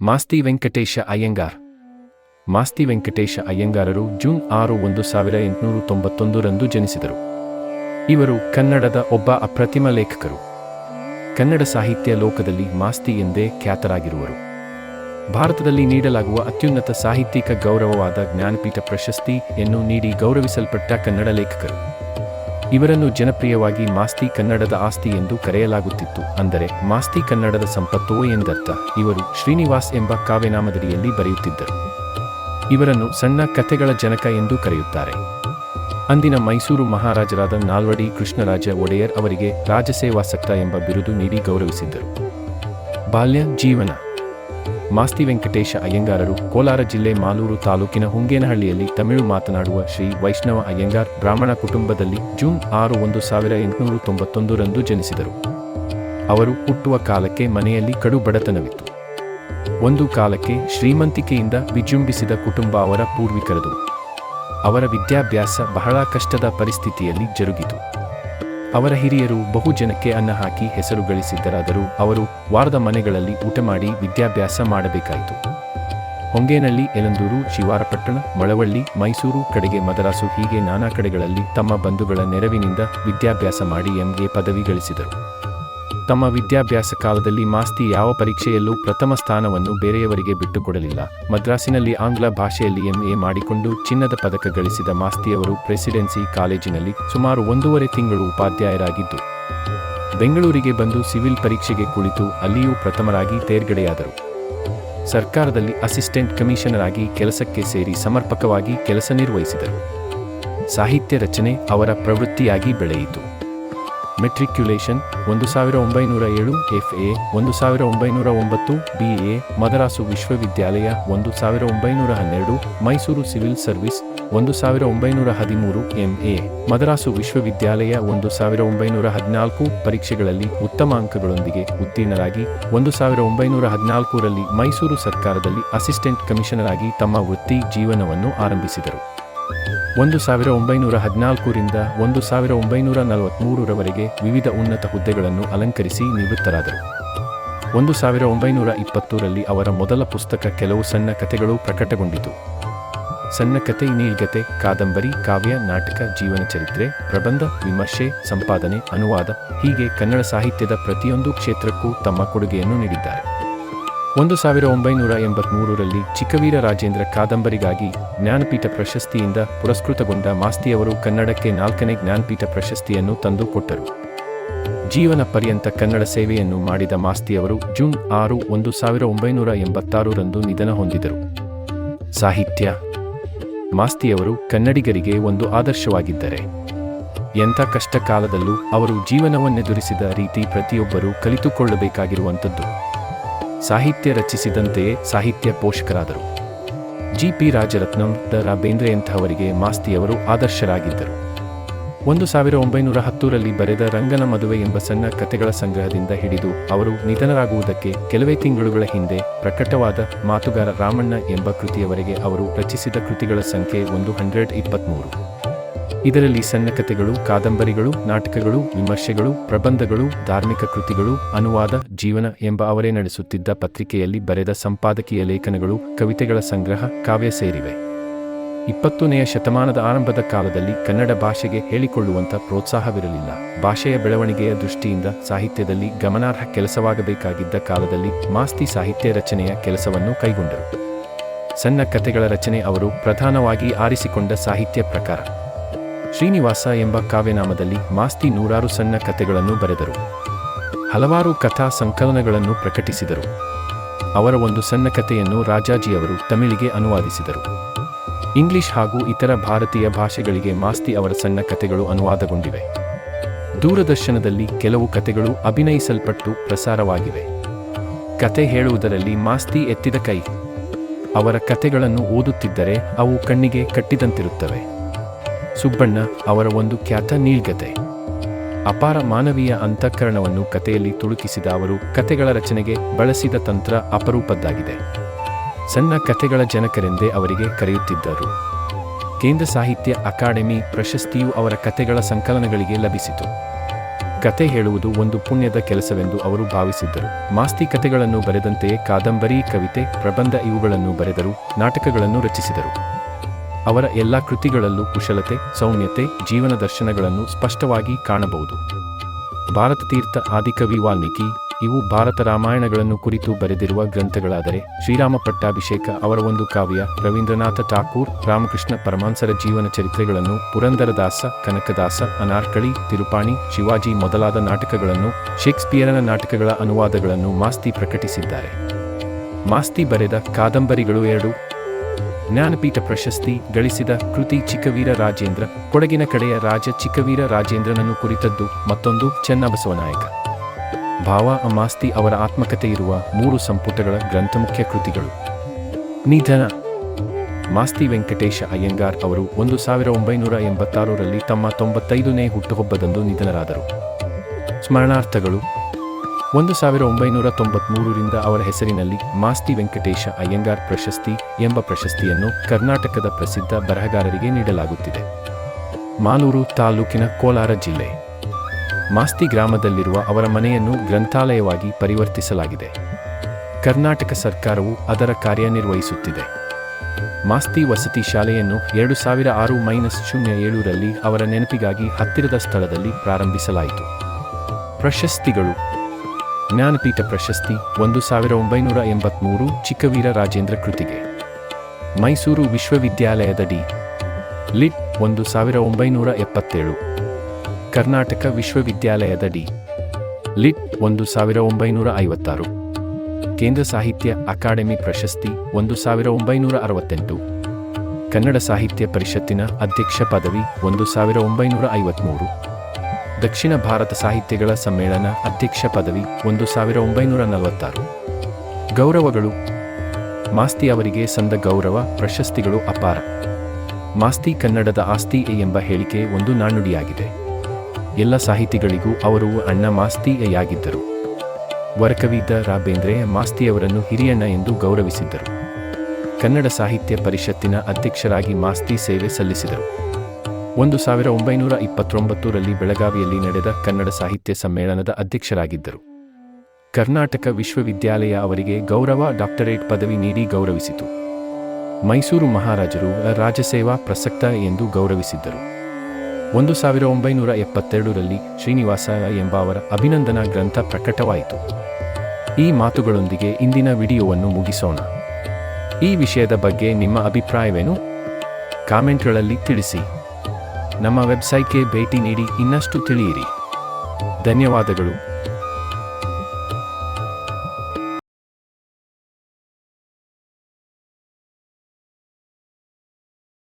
ಮಾಸ್ತಿ ವೆಂಕಟೇಶ ಅಯ್ಯಂಗಾರ್. ಮಾಸ್ತಿ ವೆಂಕಟೇಶ ಅಯ್ಯಂಗಾರರು ಜೂನ್ ಆರು ಒಂದು ಸಾವಿರದ ಎಂಟುನೂರ ತೊಂಬತ್ತೊಂದರಂದು ಜನಿಸಿದರು. ಇವರು ಕನ್ನಡದ ಒಬ್ಬ ಅಪ್ರತಿಮ ಲೇಖಕರು. ಕನ್ನಡ ಸಾಹಿತ್ಯ ಲೋಕದಲ್ಲಿ ಮಾಸ್ತಿ ಎಂದೇ ಖ್ಯಾತರಾಗಿರುವರು. ಭಾರತದಲ್ಲಿ ನೀಡಲಾಗುವ ಅತ್ಯುನ್ನತ ಸಾಹಿತ್ಯಿಕ ಗೌರವವಾದ ಜ್ಞಾನಪೀಠ ಪ್ರಶಸ್ತಿಯನ್ನು ನೀಡಿ ಗೌರವಿಸಲ್ಪಟ್ಟ ಕನ್ನಡ ಲೇಖಕರು. ಇವರನ್ನು ಜನಪ್ರಿಯವಾಗಿ ಮಾಸ್ತಿ ಕನ್ನಡದ ಆಸ್ತಿ ಎಂದು ಕರೆಯಲಾಗುತ್ತಿತ್ತು. ಅಂದರೆ, ಮಾಸ್ತಿ ಕನ್ನಡದ ಸಂಪತ್ತೋ ಎಂದರ್ಥ, ಇವರು ಶ್ರೀನಿವಾಸ್ ಎಂಬ ಕಾವ್ಯನಾಮದಡಿಯಲ್ಲಿ ಬರೆಯುತ್ತಿದ್ದರು. ಇವರನ್ನು ಸಣ್ಣ ಕಥೆಗಳ ಜನಕ ಎಂದು ಕರೆಯುತ್ತಾರೆ. ಅಂದಿನ ಮೈಸೂರು ಮಹಾರಾಜರಾದ ನಾಲ್ವಡಿ ಕೃಷ್ಣರಾಜ ಒಡೆಯರ್ ಅವರಿಗೆ ರಾಜಸೇವಾಸಕ್ತ ಎಂಬ ಬಿರುದು ನೀಡಿ ಗೌರವಿಸಿದ್ದರು. ಬಾಲ್ಯ ಜೀವನ. ಮಾಸ್ತಿ ವೆಂಕಟೇಶ ಅಯ್ಯಂಗಾರರು ಕೋಲಾರ ಜಿಲ್ಲೆ ಮಾಲೂರು ತಾಲೂಕಿನ ಹುಂಗೇನಹಳ್ಳಿಯಲ್ಲಿ ತಮಿಳು ಮಾತನಾಡುವ ಶ್ರೀ ವೈಷ್ಣವ ಅಯ್ಯಂಗಾರ್ ಬ್ರಾಹ್ಮಣ ಕುಟುಂಬದಲ್ಲಿ ಜೂನ್ ಆರು ಒಂದು ಸಾವಿರ ಎಂಟುನೂರು ತೊಂಬತ್ತೊಂದರಂದು ಜನಿಸಿದರು. ಅವರು ಹುಟ್ಟುವ ಕಾಲಕ್ಕೆ ಮನೆಯಲ್ಲಿ ಕಡು ಬಡತನವಿತ್ತು. ಒಂದು ಕಾಲಕ್ಕೆ ಶ್ರೀಮಂತಿಕೆಯಿಂದ ವಿಜೃಂಭಿಸಿದ ಕುಟುಂಬ ಅವರ ಪೂರ್ವಿಕರದು. ಅವರ ವಿದ್ಯಾಭ್ಯಾಸ ಬಹಳ ಕಷ್ಟದ ಪರಿಸ್ಥಿತಿಯಲ್ಲಿ ಜರುಗಿತು. ಅವರ ಹಿರಿಯರು ಬಹು ಜನಕ್ಕೆ ಅನ್ನ ಹಾಕಿ ಹೆಸರು ಗಳಿಸಿದ್ದರಾದರೂ ಅವರು ವಾರದ ಮನೆಗಳಲ್ಲಿ ಊಟ ಮಾಡಿ ವಿದ್ಯಾಭ್ಯಾಸ ಮಾಡಬೇಕಾಯಿತು. ಹೊಂಗೇನಹಳ್ಳಿ ಯಲಂದೂರು, ಶಿವಾರಪಟ್ಟಣ, ಮಳವಳ್ಳಿ, ಮೈಸೂರು ಕಡೆಗೆ ಮದರಾಸು ಹೀಗೆ ನಾನಾ ಕಡೆಗಳಲ್ಲಿ ತಮ್ಮ ಬಂಧುಗಳ ನೆರವಿನಿಂದ ವಿದ್ಯಾಭ್ಯಾಸ ಮಾಡಿ ಎಂಗೆ ಪದವಿ ಗಳಿಸಿದರು. ತಮ್ಮ ವಿದ್ಯಾಭ್ಯಾಸ ಕಾಲದಲ್ಲಿ ಮಾಸ್ತಿ ಯಾವ ಪರೀಕ್ಷೆಯಲ್ಲೂ ಪ್ರಥಮ ಸ್ಥಾನವನ್ನು ಬೇರೆಯವರಿಗೆ ಬಿಟ್ಟುಕೊಡಲಿಲ್ಲ. ಮದ್ರಾಸಿನಲ್ಲಿ ಆಂಗ್ಲ ಭಾಷೆಯಲ್ಲಿ ಎಂಎ ಮಾಡಿಕೊಂಡು ಚಿನ್ನದ ಪದಕ ಗಳಿಸಿದ ಮಾಸ್ತಿಯವರು ಪ್ರೆಸಿಡೆನ್ಸಿ ಕಾಲೇಜಿನಲ್ಲಿ ಸುಮಾರು ಒಂದೂವರೆ ತಿಂಗಳು ಉಪಾಧ್ಯಾಯರಾಗಿದ್ದು, ಬೆಂಗಳೂರಿಗೆ ಬಂದು ಸಿವಿಲ್ ಪರೀಕ್ಷೆಗೆ ಕುಳಿತು ಅಲ್ಲಿಯೂ ಪ್ರಥಮರಾಗಿ ತೇರ್ಗಡೆಯಾದರು. ಸರ್ಕಾರದಲ್ಲಿ ಅಸಿಸ್ಟೆಂಟ್ ಕಮಿಷನರ್ ಆಗಿ ಕೆಲಸಕ್ಕೆ ಸೇರಿ ಸಮರ್ಪಕವಾಗಿ ಕೆಲಸ ನಿರ್ವಹಿಸಿದರು. ಸಾಹಿತ್ಯ ರಚನೆ ಅವರ ಪ್ರವೃತ್ತಿಯಾಗಿ ಬೆಳೆಯಿತು. ಮೆಟ್ರಿಕ್ಯುಲೇಷನ್ ಒಂದು ಸಾವಿರ ಒಂಬೈನೂರ ಏಳು ಎಫ್ ಎ ಒಂದು ಸಾವಿರ ಒಂಬೈನೂರ ಒಂಬತ್ತು ಬಿ ಎ, ಮದರಾಸು ವಿಶ್ವವಿದ್ಯಾಲಯ ಒಂದು ಸಾವಿರ ಒಂಬೈನೂರ ಹನ್ನೆರಡು ಮೈಸೂರು ಸಿವಿಲ್ ಸರ್ವಿಸ್ ಒಂದು ಸಾವಿರ ಒಂಬೈನೂರ ಹದಿಮೂರು ಎಂ ಎ, ಮದರಾಸು ವಿಶ್ವವಿದ್ಯಾಲಯ ಒಂದು ಸಾವಿರ ಒಂಬೈನೂರ ಹದಿನಾಲ್ಕು ಪರೀಕ್ಷೆಗಳಲ್ಲಿ ಉತ್ತಮ ಅಂಕಗಳೊಂದಿಗೆ ಉತ್ತೀರ್ಣರಾಗಿ ಒಂದು ಸಾವಿರ ಒಂಬೈನೂರ ಹದಿನಾಲ್ಕರಲ್ಲಿ ಮೈಸೂರು ಸರ್ಕಾರದಲ್ಲಿ ಅಸಿಸ್ಟೆಂಟ್ ಕಮಿಷನರ್ ಆಗಿ ತಮ್ಮ ವೃತ್ತಿ ಜೀವನವನ್ನು ಆರಂಭಿಸಿದರು. ಒಂದು ಸಾವಿರ ಒಂಬೈನೂರ ಹದಿನಾಲ್ಕರಿಂದ ಒಂದು ಸಾವಿರ ಒಂಬೈನೂರ ನಲವತ್ತ್ಮೂರರವರೆಗೆ ವಿವಿಧ ಉನ್ನತ ಹುದ್ದೆಗಳನ್ನು ಅಲಂಕರಿಸಿ ನಿವೃತ್ತರಾದರು. ಒಂದು ಸಾವಿರ ಒಂಬೈನೂರ ಇಪ್ಪತ್ತರಲ್ಲಿ ಅವರ ಮೊದಲ ಪುಸ್ತಕ ಕೆಲವು ಸಣ್ಣ ಕಥೆಗಳು ಪ್ರಕಟಗೊಂಡಿತು. ಸಣ್ಣ ಕಥೆ ನೀಳ್ಗತೆ ಕಾದಂಬರಿ, ಕಾವ್ಯ, ನಾಟಕ ಜೀವನ ಚರಿತ್ರೆ ಪ್ರಬಂಧ, ವಿಮರ್ಶೆ, ಸಂಪಾದನೆ, ಅನುವಾದ ಹೀಗೆ ಕನ್ನಡ ಸಾಹಿತ್ಯದ ಪ್ರತಿಯೊಂದು ಕ್ಷೇತ್ರಕ್ಕೂ ತಮ್ಮ ಕೊಡುಗೆಯನ್ನು ನೀಡಿದ್ದಾರೆ. ಒಂದು ಸಾವಿರ ಒಂಬೈನೂರ ಎಂಬತ್ಮೂರರಲ್ಲಿ ಚಿಕ್ಕವೀರ ರಾಜೇಂದ್ರ ಕಾದಂಬರಿಗಾಗಿ ಜ್ಞಾನಪೀಠ ಪ್ರಶಸ್ತಿಯಿಂದ ಪುರಸ್ಕೃತಗೊಂಡ ಮಾಸ್ತಿಯವರು ಕನ್ನಡಕ್ಕೆ ನಾಲ್ಕನೇ ಜ್ಞಾನಪೀಠ ಪ್ರಶಸ್ತಿಯನ್ನು ತಂದುಕೊಟ್ಟರು ಜೀವನ ಪರ್ಯಂತ ಕನ್ನಡ ಸೇವೆಯನ್ನು ಮಾಡಿದ ಮಾಸ್ತಿಯವರು ಜೂನ್ ಆರು ಒಂದು ಸಾವಿರ ಒಂಬೈನೂರ ಎಂಬತ್ತಾರರಂದು ನಿಧನ ಹೊಂದಿದರು. ಸಾಹಿತ್ಯ. ಮಾಸ್ತಿಯವರು ಕನ್ನಡಿಗರಿಗೆ ಒಂದು ಆದರ್ಶವಾಗಿದ್ದರೆ. ಎಂಥ ಕಷ್ಟ ಕಾಲದಲ್ಲೂ ಅವರು ಜೀವನವನ್ನೆದುರಿಸಿದ ರೀತಿ ಪ್ರತಿಯೊಬ್ಬರೂ ಕಲಿತುಕೊಳ್ಳಬೇಕಾಗಿರುವಂಥದ್ದು. ಸಾಹಿತ್ಯ ರಚಿಸಿದಂತೆಯೇ ಸಾಹಿತ್ಯ ಪೋಷಕರಾದರು. ಜಿ ಪಿ ರಾಜರತ್ನಂ ದ ರಾ ಬೇಂದ್ರೆಯಂತಹವರಿಗೆ ಮಾಸ್ತಿಯವರು ಆದರ್ಶರಾಗಿದ್ದರು. ಒಂದು ಸಾವಿರ ಒಂಬೈನೂರ ಹತ್ತರಲ್ಲಿ ಬರೆದ ರಂಗನ ಮದುವೆ ಎಂಬ ಸಣ್ಣ ಕಥೆಗಳ ಸಂಗ್ರಹದಿಂದ ಹಿಡಿದು ಅವರು ನಿಧನರಾಗುವುದಕ್ಕೆ ಕೆಲವೇ ತಿಂಗಳುಗಳ ಹಿಂದೆ ಪ್ರಕಟವಾದ ಮಾತುಗಾರ ರಾಮಣ್ಣ ಎಂಬ ಕೃತಿಯವರೆಗೆ ಅವರು ರಚಿಸಿದ ಕೃತಿಗಳ ಸಂಖ್ಯೆ ಒಂದು ಹಂಡ್ರೆಡ್ ಇಪ್ಪತ್ತ್ಮೂರು ಇದರಲ್ಲಿ ಸಣ್ಣ ಕಥೆಗಳು ಕಾದಂಬರಿಗಳು, ನಾಟಕಗಳು, ವಿಮರ್ಶೆಗಳು, ಪ್ರಬಂಧಗಳು, ಧಾರ್ಮಿಕ ಕೃತಿಗಳು, ಅನುವಾದ, ಜೀವನ ಎಂಬ ಅವರೇ ನಡೆಸುತ್ತಿದ್ದ ಪತ್ರಿಕೆಯಲ್ಲಿ ಬರೆದ ಸಂಪಾದಕೀಯ ಲೇಖನಗಳು, ಕವಿತೆಗಳ ಸಂಗ್ರಹ, ಕಾವ್ಯ ಸೇರಿವೆ. ಇಪ್ಪತ್ತನೆಯ ಶತಮಾನದ ಆರಂಭದ ಕಾಲದಲ್ಲಿ ಕನ್ನಡ ಭಾಷೆಗೆ ಹೇಳಿಕೊಳ್ಳುವಂಥ ಪ್ರೋತ್ಸಾಹವಿರಲಿಲ್ಲ. ಭಾಷೆಯ ಬೆಳವಣಿಗೆಯ ದೃಷ್ಟಿಯಿಂದ ಸಾಹಿತ್ಯದಲ್ಲಿ ಗಮನಾರ್ಹ ಕೆಲಸವಾಗಬೇಕಾಗಿದ್ದ ಕಾಲದಲ್ಲಿ ಮಾಸ್ತಿ ಸಾಹಿತ್ಯ ರಚನೆಯ ಕೆಲಸವನ್ನು ಕೈಗೊಂಡರು. ಸಣ್ಣ ಕಥೆಗಳ ರಚನೆ ಅವರು ಪ್ರಧಾನವಾಗಿ ಆರಿಸಿಕೊಂಡ ಸಾಹಿತ್ಯ ಪ್ರಕಾರ. ಶ್ರೀನಿವಾಸ ಎಂಬ ಕಾವ್ಯನಾಮದಲ್ಲಿ ಮಾಸ್ತಿ ನೂರಾರು ಸಣ್ಣ ಕಥೆಗಳನ್ನು ಬರೆದರು. ಹಲವಾರು ಕಥಾ ಸಂಕಲನಗಳನ್ನು ಪ್ರಕಟಿಸಿದರು. ಅವರ ಒಂದು ಸಣ್ಣ ಕಥೆಯನ್ನು ರಾಜಾಜಿಯವರು ತಮಿಳಿಗೆ ಅನುವಾದಿಸಿದರು. ಇಂಗ್ಲಿಷ್ ಹಾಗೂ ಇತರ ಭಾರತೀಯ ಭಾಷೆಗಳಿಗೆ ಮಾಸ್ತಿ ಅವರ ಸಣ್ಣ ಕಥೆಗಳು ಅನುವಾದಗೊಂಡಿವೆ. ದೂರದರ್ಶನದಲ್ಲಿ ಕೆಲವು ಕಥೆಗಳು ಅಭಿನಯಿಸಲ್ಪಟ್ಟು ಪ್ರಸಾರವಾಗಿವೆ. ಕತೆ ಹೇಳುವುದರಲ್ಲಿ ಮಾಸ್ತಿ ಎತ್ತಿದ ಕೈ. ಅವರ ಕಥೆಗಳನ್ನು ಓದುತ್ತಿದ್ದರೆ ಅವು ಕಣ್ಣಿಗೆ ಕಟ್ಟಿದಂತಿರುತ್ತವೆ. ಸುಬ್ಬಣ್ಣ ಅವರ ಒಂದು ಖ್ಯಾತ ನೀಳ್ಗತೆ. ಅಪಾರ ಮಾನವೀಯ ಅಂತಃಕರಣವನ್ನು ಕಥೆಯಲ್ಲಿ ತುಳುಕಿಸಿದ ಅವರು ಕಥೆಗಳ ರಚನೆಗೆ ಬಳಸಿದ ತಂತ್ರ ಅಪರೂಪದ್ದಾಗಿದೆ. ಸಣ್ಣ ಕಥೆಗಳ ಜನಕರೆಂದೇ ಅವರಿಗೆ ಕರೆಯುತ್ತಿದ್ದರು. ಕೇಂದ್ರ ಸಾಹಿತ್ಯ ಅಕಾಡೆಮಿ ಪ್ರಶಸ್ತಿಯು ಅವರ ಕಥೆಗಳ ಸಂಕಲನಗಳಿಗೆ ಲಭಿಸಿತು. ಕತೆ ಹೇಳುವುದು ಒಂದು ಪುಣ್ಯದ ಕೆಲಸವೆಂದು ಅವರು ಭಾವಿಸಿದ್ದರು. ಮಾಸ್ತಿ ಕಥೆಗಳನ್ನು ಬರೆದಂತೆಯೇ ಕಾದಂಬರಿ, ಕವಿತೆ, ಪ್ರಬಂಧ ಇವುಗಳನ್ನು ಬರೆದರು ನಾಟಕಗಳನ್ನು ರಚಿಸಿದರು. ಅವರ ಎಲ್ಲ ಕೃತಿಗಳಲ್ಲೂ ಕುಶಲತೆ, ಸೌಮ್ಯತೆ, ಜೀವನ ದರ್ಶನಗಳನ್ನು ಸ್ಪಷ್ಟವಾಗಿ ಕಾಣಬಹುದು. ಭಾರತ ತೀರ್ಥ ಆದಿಕವಿ ವಾಲ್ಮೀಕಿ, ಇವು ಭಾರತ ರಾಮಾಯಣಗಳನ್ನು ಕುರಿತು ಬರೆದಿರುವ ಗ್ರಂಥಗಳಾದರೆ ಶ್ರೀರಾಮ ಪಟ್ಟಾಭಿಷೇಕ ಅವರ ಒಂದು ಕಾವ್ಯ, ರವೀಂದ್ರನಾಥ ಠಾಕೂರ್, ರಾಮಕೃಷ್ಣ ಪರಮಾಂಸರ ಜೀವನ ಚರಿತ್ರೆಗಳನ್ನು, ಪುರಂದರದಾಸ, ಕನಕದಾಸ, ಅನಾರ್ಕಳಿ, ತಿರುಪಾಣಿ, ಶಿವಾಜಿ ಮೊದಲಾದ ನಾಟಕಗಳನ್ನು, ಶೇಕ್ಸ್ಪಿಯರನ ನಾಟಕಗಳ ಅನುವಾದಗಳನ್ನು ಮಾಸ್ತಿ ಪ್ರಕಟಿಸಿದ್ದಾರೆ. ಮಾಸ್ತಿ ಬರೆದ ಕಾದಂಬರಿಗಳು ಎರಡು ಜ್ಞಾನಪೀಠ ಪ್ರಶಸ್ತಿ ಗಳಿಸಿದ ಕೃತಿ ಚಿಕ್ಕವೀರ ರಾಜೇಂದ್ರ, ಕೊಡಗಿನ ಕಡೆಯ ರಾಜ ಚಿಕ್ಕವೀರ ರಾಜೇಂದ್ರನನ್ನು ಕುರಿತದ್ದು ಮತ್ತೊಂದು ಚೆನ್ನಬಸವನಾಯಕ ಭಾವ ಅಮಾಸ್ತಿ ಅವರ ಆತ್ಮಕತೆ ಇರುವ ಮೂರು ಸಂಪುಟಗಳ ಗ್ರಂಥಮುಖ್ಯ ಕೃತಿಗಳು. ನಿಧನ. ಮಾಸ್ತಿ ವೆಂಕಟೇಶ ಅಯ್ಯಂಗಾರ್ ಅವರು ಒಂದು ಸಾವಿರ ಒಂಬೈನೂರ ಎಂಬತ್ತಾರರಲ್ಲಿ ತಮ್ಮ ತೊಂಬತ್ತೈದನೇ ಹುಟ್ಟುಹಬ್ಬದಂದು ನಿಧನರಾದರು. ಸ್ಮರಣಾರ್ಥಗಳು. ಒಂದು ಸಾವಿರ ಒಂಬೈನೂರ ತೊಂಬತ್ಮೂರರಿಂದ ಅವರ ಹೆಸರಿನಲ್ಲಿ ಮಾಸ್ತಿ ವೆಂಕಟೇಶ ಅಯ್ಯಂಗಾರ್ ಪ್ರಶಸ್ತಿ ಎಂಬ ಪ್ರಶಸ್ತಿಯನ್ನು ಕರ್ನಾಟಕದ ಪ್ರಸಿದ್ಧ ಬರಹಗಾರರಿಗೆ ನೀಡಲಾಗುತ್ತಿದೆ. ಮಾಲೂರು ತಾಲೂಕಿನ ಕೋಲಾರ ಜಿಲ್ಲೆ. ಮಾಸ್ತಿ ಗ್ರಾಮದಲ್ಲಿರುವ ಅವರ ಮನೆಯನ್ನು ಗ್ರಂಥಾಲಯವಾಗಿ ಪರಿವರ್ತಿಸಲಾಗಿದೆ. ಕರ್ನಾಟಕ ಸರ್ಕಾರವು ಅದರ ಕಾರ್ಯನಿರ್ವಹಿಸುತ್ತಿದೆ. ಮಾಸ್ತಿ ವಸತಿ ಶಾಲೆಯನ್ನು ಎರಡು ಸಾವಿರ ಆರು ಮೈನಸ್ ಶೂನ್ಯ ಏಳರಲ್ಲಿ ಅವರ ನೆನಪಿಗಾಗಿ ಹತ್ತಿರದ ಸ್ಥಳದಲ್ಲಿ ಪ್ರಾರಂಭಿಸಲಾಯಿತು. ಪ್ರಶಸ್ತಿಗಳು ಜ್ಞಾನಪೀಠ ಪ್ರಶಸ್ತಿ ಒಂದು ಸಾವಿರ ಒಂಬೈನೂರ ಎಂಬತ್ಮೂರು ಚಿಕ್ಕವೀರ ರಾಜೇಂದ್ರ ಕೃತಿಗೆ. ಮೈಸೂರು ವಿಶ್ವವಿದ್ಯಾಲಯದ ಡಿ. ಲಿಟ್ ಒಂದು ಸಾವಿರ ಒಂಬೈನೂರ ಎಪ್ಪತ್ತೇಳು. ಕರ್ನಾಟಕ ವಿಶ್ವವಿದ್ಯಾಲಯದ ಡಿ. ಲಿಟ್ ಒಂದು ಸಾವಿರ ಒಂಬೈನೂರ ಐವತ್ತಾರು. ಕೇಂದ್ರ ಸಾಹಿತ್ಯ ಅಕಾಡೆಮಿ ಪ್ರಶಸ್ತಿ ಒಂದು ಸಾವಿರ ಒಂಬೈನೂರ ಅರವತ್ತೆಂಟು. ಕನ್ನಡ ಸಾಹಿತ್ಯ ಪರಿಷತ್ತಿನ ಅಧ್ಯಕ್ಷ ಪದವಿ ಒಂದು ಸಾವಿರ ಒಂಬೈನೂರ ಐವತ್ಮೂರು. ದಕ್ಷಿಣ ಭಾರತ ಸಾಹಿತ್ಯಗಳ ಸಮ್ಮೇಳನ ಅಧ್ಯಕ್ಷ ಪದವಿ ಒಂದು ಸಾವಿರ ಒಂಬೈನೂರ ನಲವತ್ತಾರು. ಗೌರವಗಳು. ಮಾಸ್ತಿ ಅವರಿಗೆ ಸಂದ ಗೌರವ, ಪ್ರಶಸ್ತಿಗಳು ಅಪಾರ. ಮಾಸ್ತಿ ಕನ್ನಡದ ಆಸ್ತಿ ಎಂಬ ಹೇಳಿಕೆ ಒಂದು ನಾಣ್ಣುಡಿಯಾಗಿದೆ. ಎಲ್ಲ ಸಾಹಿತಿಗಳಿಗೂ ಅವರು ಅಣ್ಣ ಮಾಸ್ತಿಯಾಗಿದ್ದರು ವರಕವಿದ ರಾಬೇಂದ್ರೆ ಬೇಂದ್ರೆ ಮಾಸ್ತಿಯವರನ್ನು ಹಿರಿಯಣ್ಣ ಎಂದು ಗೌರವಿಸಿದ್ದರು. ಕನ್ನಡ ಸಾಹಿತ್ಯ ಪರಿಷತ್ತಿನ ಅಧ್ಯಕ್ಷರಾಗಿ ಮಾಸ್ತಿ ಸೇವೆ ಸಲ್ಲಿಸಿದರು. ಒಂದು ಸಾವಿರ ಒಂಬೈನೂರ ಇಪ್ಪತ್ತೊಂಬತ್ತರಲ್ಲಿ ಬೆಳಗಾವಿಯಲ್ಲಿ ನಡೆದ ಕನ್ನಡ ಸಾಹಿತ್ಯ ಸಮ್ಮೇಳನದ ಅಧ್ಯಕ್ಷರಾಗಿದ್ದರು. ಕರ್ನಾಟಕ ವಿಶ್ವವಿದ್ಯಾಲಯ ಅವರಿಗೆ ಗೌರವ ಡಾಕ್ಟರೇಟ್ ಪದವಿ ನೀಡಿ ಗೌರವಿಸಿತು. ಮೈಸೂರು ಮಹಾರಾಜರು ರಾಜಸೇವಾ ಪ್ರಸಕ್ತ ಎಂದು ಗೌರವಿಸಿದ್ದರು. ಒಂದು ಸಾವಿರ ಒಂಬೈನೂರ ಎಪ್ಪತ್ತೆರಡರಲ್ಲಿ ಶ್ರೀನಿವಾಸ ಎಂಬ ಅವರ ಅಭಿನಂದನಾ ಗ್ರಂಥ ಪ್ರಕಟವಾಯಿತು. ಈ ಮಾತುಗಳೊಂದಿಗೆ ಇಂದಿನ ವಿಡಿಯೋವನ್ನು ಮುಗಿಸೋಣ. ಈ ವಿಷಯದ ಬಗ್ಗೆ ನಿಮ್ಮ ಅಭಿಪ್ರಾಯವೇನು? ಕಾಮೆಂಟ್ಗಳಲ್ಲಿ ತಿಳಿಸಿ. ನಮ್ಮ ವೆಬ್ಸೈಟ್ಗೆ ಭೇಟಿ ನೀಡಿ ಇನ್ನಷ್ಟು ತಿಳಿಯಿರಿ. ಧನ್ಯವಾದಗಳು.